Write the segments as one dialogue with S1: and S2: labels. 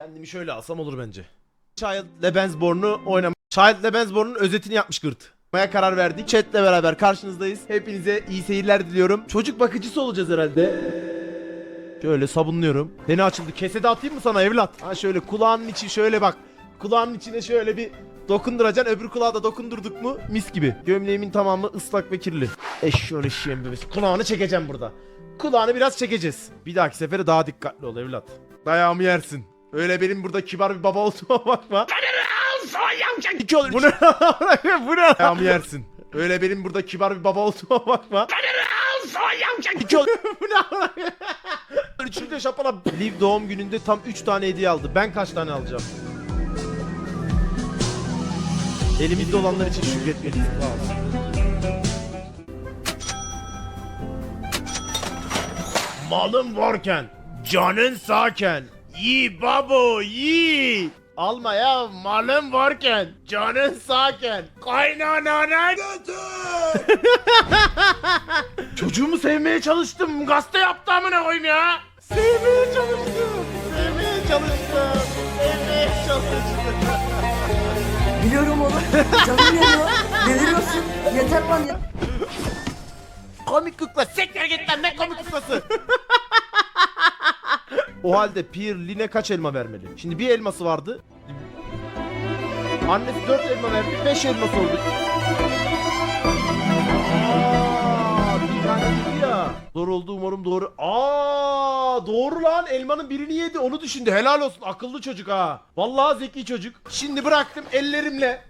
S1: Kendimi şöyle alsam olur bence. Child Lebensborn'u oynam. Child Lebensborn'un özetini yapmış Gırt. Maya karar verdik. Chat'le beraber karşınızdayız. Hepinize iyi seyirler diliyorum. Çocuk bakıcısı olacağız herhalde. Şöyle sabunluyorum. Beni açıldı. Kesede atayım mı sana evlat? Ha şöyle kulağının içi şöyle bak. Kulağının içine şöyle bir dokunduracaksın. Öbür kulağa da dokundurduk mu mis gibi. Gömleğimin tamamı ıslak ve kirli. Eşşoğlu eşeğim bebesi. Kulağını çekeceğim burada. Kulağını biraz çekeceğiz. Bir dahaki sefere daha dikkatli ol evlat. Dayağımı yersin. Öyle benim burada kibar bir baba olduğuma bakma. İki olur. Bu ne? Bu ne? Dayağımı yersin. Öyle benim burada kibar bir baba olduğuma bakma. İki olur. Bu ne? Üçüncü şapala. Liv doğum gününde tam 3 tane hediye aldı. Ben kaç tane alacağım? Elimizde olanlar için şükretmeliyiz. Malın varken, canın sağken, yi babo yi. Alma ya malın varken, canın sağken, kaynanana götür. Çocuğumu sevmeye çalıştım, gazete yaptı amına koyayım ya. Sevmeye çalıştım, sevmeye çalıştım, sevmeye çalıştım.
S2: Biliyorum oğlum. Canım yanıyor. Deliriyorsun. Yeter lan ya.
S1: Komik kukla sekler git lan ne komik kuklası. O halde Pierre Line kaç elma vermeli? Şimdi bir elması vardı. Annesi dört elma verdi. Beş elması oldu. Aa, bir tane yedi ya. Doğru oldu umarım doğru. Aa, doğru lan elmanın birini yedi onu düşündü. Helal olsun akıllı çocuk ha. Vallahi zeki çocuk. Şimdi bıraktım ellerimle.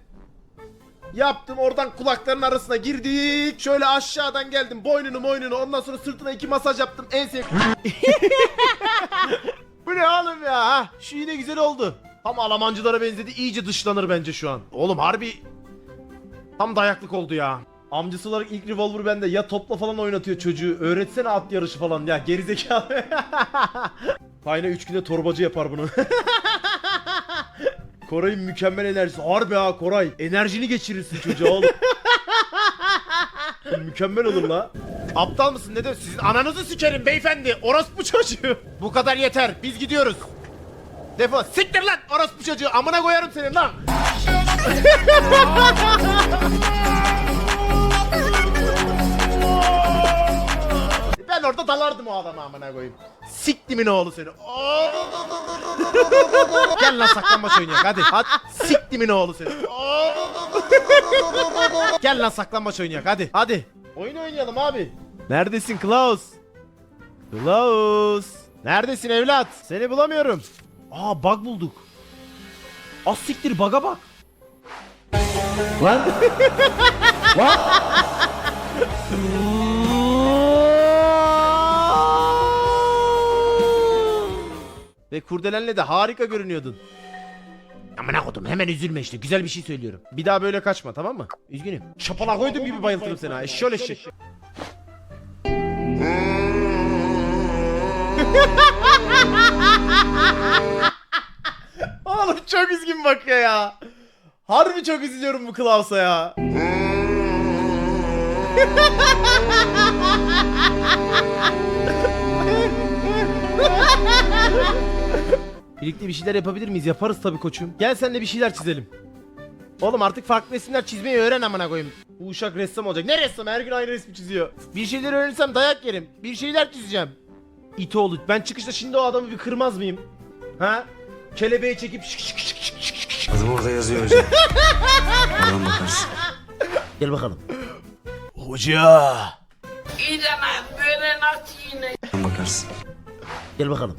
S1: Yaptım oradan kulaklarının arasına girdik. Şöyle aşağıdan geldim. Boynunu boynunu ondan sonra sırtına iki masaj yaptım. En sev... Ne oğlum ya? Şu yine güzel oldu. Tam Almancılara benzedi. İyice dışlanır bence şu an. Oğlum harbi tam dayaklık oldu ya. Amcası olarak ilk revolver bende. Ya topla falan oynatıyor çocuğu. Öğretsene at yarışı falan. Ya gerizekalı. Payne 3 günde torbacı yapar bunu. Koray'ın mükemmel enerjisi. Harbi ha Koray. Enerjini geçirirsin çocuğa oğlum. mükemmel olur la. Aptal mısın ne de sizin ananızı sikerim beyefendi. Orospu çocuğu. Bu kadar yeter. Biz gidiyoruz. Defol. Siktir lan orospu çocuğu. Amına koyarım senin lan. Ben orada dalardım o adama amına koyayım. Siktimin oğlu seni. Gel lan saklanmaç oynayak hadi. Hadi. Siktimin oğlu seni. Gel lan saklanmaç oynayak hadi. Hadi. Oyun oynayalım abi. Neredesin Klaus? Klaus. Neredesin evlat? Seni bulamıyorum. Aa bug bulduk. Az siktir bug'a bak.
S2: Lan. Lan.
S1: Ve kurdelenle de harika görünüyordun. Amına kodum hemen üzülme işte güzel bir şey söylüyorum. Bir daha böyle kaçma tamam mı? Üzgünüm. Şapala koydum gibi bayıltırım seni ha. Eşşol eşek. Oğlum çok üzgün bakıyor ya. Harbi çok üzülüyorum bu Klaus'a ya. Birlikte bir şeyler yapabilir miyiz? Yaparız tabii koçum. Gel senle bir şeyler çizelim. Oğlum artık farklı resimler çizmeyi öğren amına koyayım. Bu uşak ressam olacak. Ne ressam? Her gün aynı resmi çiziyor. Bir şeyler öğrenirsem dayak yerim. Bir şeyler çizeceğim. İtoğlu. Ben çıkışta şimdi o adamı bir kırmaz mıyım? Ha? Kelebeği çekip şık şık şık şık şık şık.
S3: Adım orada yazıyor hocam. Oradan bakarsın.
S1: Gel bakalım. Hoca.
S4: İdemem böyle nasıl yine?
S3: Oradan bakarsın.
S1: Gel bakalım.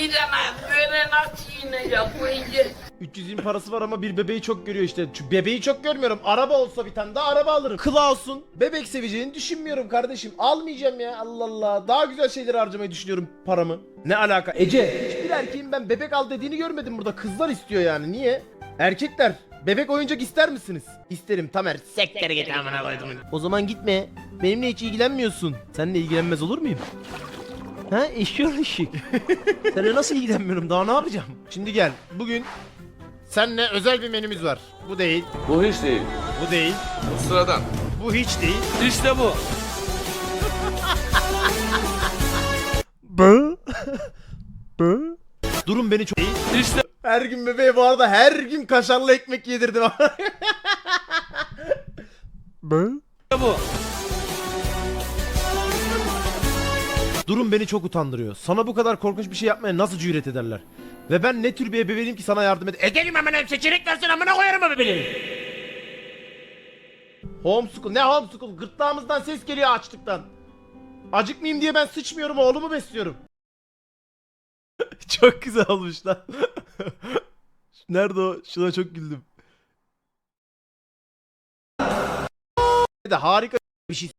S4: İdemem böyle nasıl yine yapınca?
S1: 320 parası var ama bir bebeği çok görüyor işte. Şu bebeği çok görmüyorum. Araba olsa bir tane daha araba alırım. Klaus'un bebek seveceğini düşünmüyorum kardeşim. Almayacağım ya Allah Allah. Daha güzel şeyler harcamayı düşünüyorum paramı. Ne alaka? Ece hiçbir erkeğin ben bebek al dediğini görmedim burada. Kızlar istiyor yani. Niye? Erkekler bebek oyuncak ister misiniz? İsterim Tamer. Sektere git amına koydum. O zaman gitme. Benimle hiç ilgilenmiyorsun. Seninle ilgilenmez olur muyum? Ha eşiyor ışık. Seninle nasıl ilgilenmiyorum daha ne yapacağım? Şimdi gel. Bugün Seninle özel bir menümüz var. Bu değil,
S5: Bu hiç değil.
S1: bu değil,
S5: Bu sıradan.
S1: bu hiç değil.
S5: İşte bu.
S1: Bu. Bu. Durun beni çok... İşte. Her gün bebeğe bu arada her gün kaşarlı ekmek yedirdim.
S5: Bu.
S1: Durum beni çok utandırıyor. Sana bu kadar korkunç bir şey yapmaya nasıl cüret ederler? Ve ben ne tür bir ebeveynim ki sana yardım ed... Edelim hemen seçenek versin amına koyarım ebeveynim. Homeschool. Ne homeschool? Gırtlağımızdan ses geliyor açlıktan. Acıkmayayım diye ben sıçmıyorum oğlumu besliyorum. çok güzel olmuş lan. Nerede o? Şuna çok güldüm. de harika bir şey.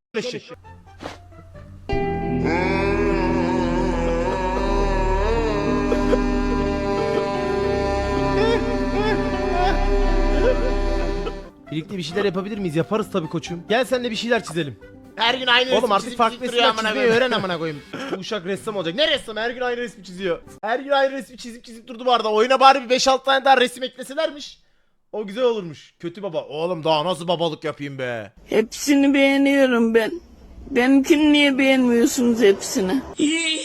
S1: Birlikte bir şeyler yapabilir miyiz? Yaparız tabii koçum. Gel senle bir şeyler çizelim. Her gün aynı Oğlum artık farklı resimler çizmeyi öğren amına koyayım. Bu uşak ressam olacak. Ne ressam? Her gün aynı resmi çiziyor. Her gün aynı resmi çizip çizip durdu bu arada. Oyuna bari bir 5-6 tane daha resim ekleselermiş. O güzel olurmuş. Kötü baba. Oğlum daha nasıl babalık yapayım be?
S4: Hepsini beğeniyorum ben. Benimkini niye beğenmiyorsunuz hepsini? İyi